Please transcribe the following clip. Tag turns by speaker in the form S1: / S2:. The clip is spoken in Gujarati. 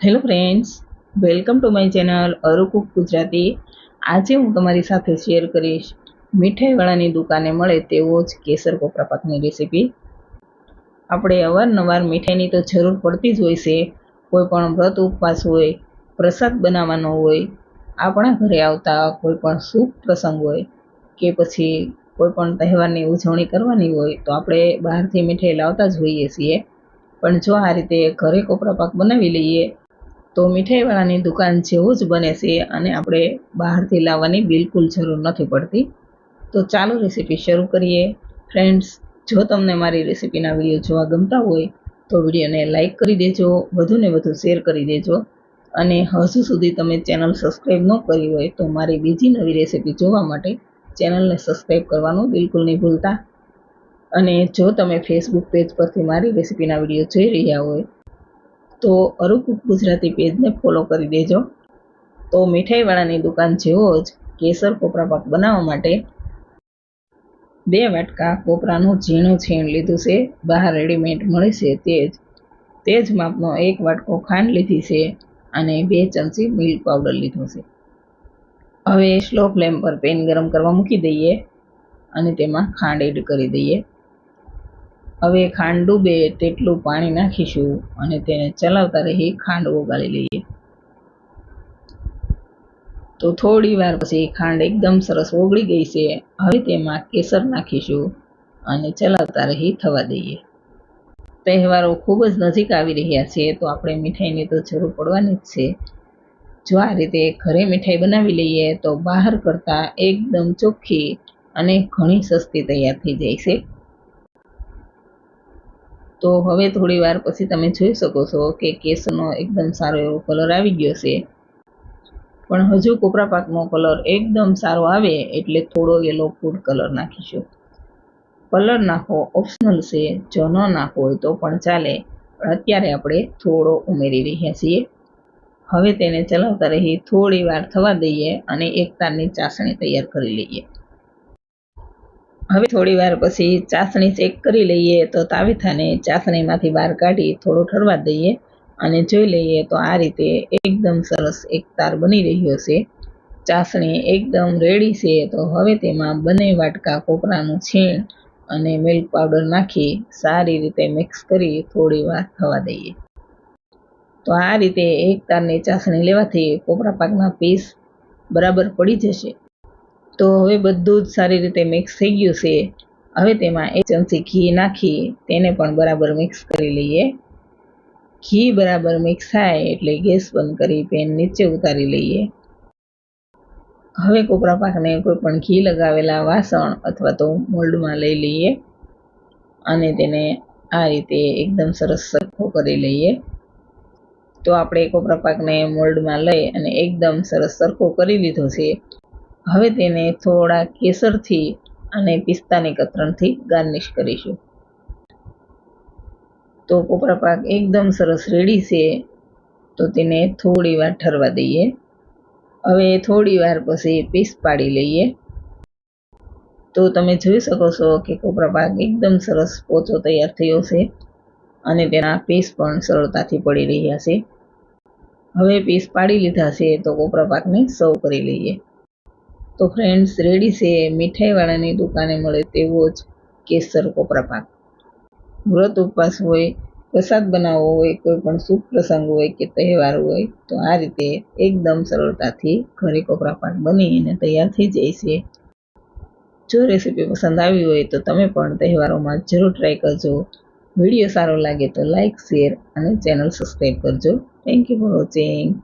S1: Hello friends welcome to my channel અરુકુક Gujarati આજે હું તમારી સાથે શેર કરીશ મીઠાઈવાળાની દુકાને મળે તેવો જ કેસર કોપરા પાકની રેસીપી આપણે અવારનવાર મીઠાઈની તો જરૂર પડતી જ હોય છે. કોઈ પણ વ્રત ઉપવાસ હોય, પ્રસાદ બનાવવાનો હોય, આપણા ઘરે આવતા કોઈ પણ શુભ પ્રસંગ હોય કે પછી કોઈ પણ તહેવારની ઉજવણી કરવાની હોય તો આપણે બહારથી મીઠાઈ લાવતા જ હોઈએ છીએ. પણ જો આ રીતે ઘરે કોપરા પાક બનાવી લઈએ તો મીઠાઈવાળાની દુકાન જેવું જ બને છે અને આપણે બહારથી લાવવાની બિલકુલ જરૂર નથી પડતી. તો ચાલો રેસીપી શરૂ કરીએ. ફ્રેન્ડ્સ જો તમને મારી રેસીપીના વીડિયો જોવા ગમતા હોય, તો વિડીયોને લાઇક કરી દેજો, વધુને વધુ શેર કરી દેજો. અને હજુ સુધી તમે ચેનલ સબસ્ક્રાઈબ ન કરી હોય, તો મારી બીજી નવી રેસીપી જોવા માટે ચેનલને સબસ્ક્રાઈબ કરવાનું બિલકુલ નહીં ભૂલતા. અને જો તમે ફેસબુક પેજ પરથી મારી રેસીપીના વીડિયો જોઈ રહ્યા હોય તો અરૂપ ગુજરાતી પેજને ફોલો કરી દેજો. તો મીઠાઈવાળાની દુકાન જેવો જ કેસર કોપરા પાક બનાવવા માટે બે વાટકા કોપરાનું ઝીણું છીણ લીધું છે. બહાર રેડીમેડ મળે છે તે જ. તે જ માપનો એક વાટકો ખાંડ લીધી છે અને બે ચમચી મિલ્ક પાવડર લીધો છે. હવે સ્લો ફ્લેમ પર પેન ગરમ કરવા મૂકી દઈએ અને તેમાં ખાંડ એડ કરી દઈએ. હવે ખાંડ ડૂબે તેટલું પાણી નાખીશું અને તેને ચલાવતા રહી ખાંડ ઓગાળી લઈએ. તો થોડી વાર પછી ખાંડ એકદમ સરસ ઓગળી ગઈ છે. હવે તેમાં કેસર નાખીશું અને ચલાવતા રહી થવા દઈએ. તહેવારો ખૂબ જ નજીક આવી રહ્યા છે, તો આપણે મીઠાઈની તો જરૂર પડવાની જ છે. જો આ રીતે ઘરે મીઠાઈ બનાવી લઈએ, તો બહાર કરતાં એકદમ ચોખ્ખી અને ઘણી સસ્તી તૈયાર થઈ જાય છે. તો હવે થોડી વાર પછી તમે જોઈ શકો છો કે કેસરનો એકદમ સારો એવો કલર આવી ગયો છે. પણ હજુ કોપરા પાકનો કલર એકદમ સારો આવે એટલે થોડો યલો ફૂડ કલર નાખીશું. કલર નાખો ઓપ્શનલ છે, જો ન નાખવો હોય તો પણ ચાલે. પણ અત્યારે આપણે થોડો ઉમેરી રહ્યા છીએ. હવે તેને ચલાવતા રહી થોડી વાર થવા દઈએ અને એક તારની ચાસણી તૈયાર કરી લઈએ. હવે થોડી વાર પછી ચાસણી ચેક કરી લઈએ તો તાવેથાને ચાસણીમાંથી બહાર કાઢી થોડો ઠરવા દઈએ અને જોઈ લઈએ તો આ રીતે એકદમ સરસ એક તાર બની રહ્યો છે. ચાસણી એકદમ રેડી છે તો હવે તેમાં બંને વાટકા કોપરાનું છીણ અને મિલ્ક પાવડર નાખી સારી રીતે મિક્સ કરી થોડી વાર થવા દઈએ. તો આ રીતે એક તારની ચાસણી લેવાથી કોપરા પાકના પીસ બરાબર પડી જશે. તો હવે બધું જ સારી રીતે મિક્સ થઈ ગયું છે. હવે તેમાં એક ચમચી ઘી નાખી તેને પણ બરાબર મિક્સ કરી લઈએ. ઘી બરાબર મિક્સ થાય એટલે ગેસ બંધ કરી પેન નીચે ઉતારી લઈએ. હવે કોપરા પાકને કોઈ પણ ઘી લગાવેલા વાસણ અથવા તો મોલ્ડમાં લઈ લઈએ અને તેને આ રીતે એકદમ સરસ સરખો કરી લઈએ. તો આપણે કોપરા પાકને મોલ્ડમાં લઈ અને એકદમ સરસ સરખો કરી લીધો છે. હવે તેને થોડા કેસરથી અને પિસ્તાની કતરણથી ગાર્નિશ કરીશું. તો કોપરા પાક એકદમ સરસ રેડી છે, તો તેને થોડી વાર ઠરવા દઈએ. હવે થોડી વાર પછી પીસ પાડી લઈએ. તો તમે જોઈ શકો છો કે કોપરા પાક એકદમ સરસ પોચો તૈયાર થયો છે અને તેના પીસ પણ સરળતાથી પડી રહ્યા છે. હવે પીસ પાડી લીધા છે તો કોપરા પાકને સર્વ કરી લઈએ. તો ફ્રેન્ડ્સ રેડી છે, મીઠાઈવાળાની દુકાને મળે તેવો જ કેસર કોપરા પાક. વ્રત ઉપવાસ હોય, પ્રસાદ બનાવવો હોય, કોઈ પણ શુભ પ્રસંગ હોય કે તહેવાર હોય, તો આ રીતે એકદમ સરળતાથી ઘરે કોપરા પાક બનીને તૈયાર થઈ જાય છે. જો રેસીપી પસંદ આવી હોય તો તમે પણ તહેવારોમાં જરૂર ટ્રાય કરજો. વીડિયો સારો લાગે તો લાઇક શેર અને ચેનલ સબસ્ક્રાઈબ કરજો. Thank you for watching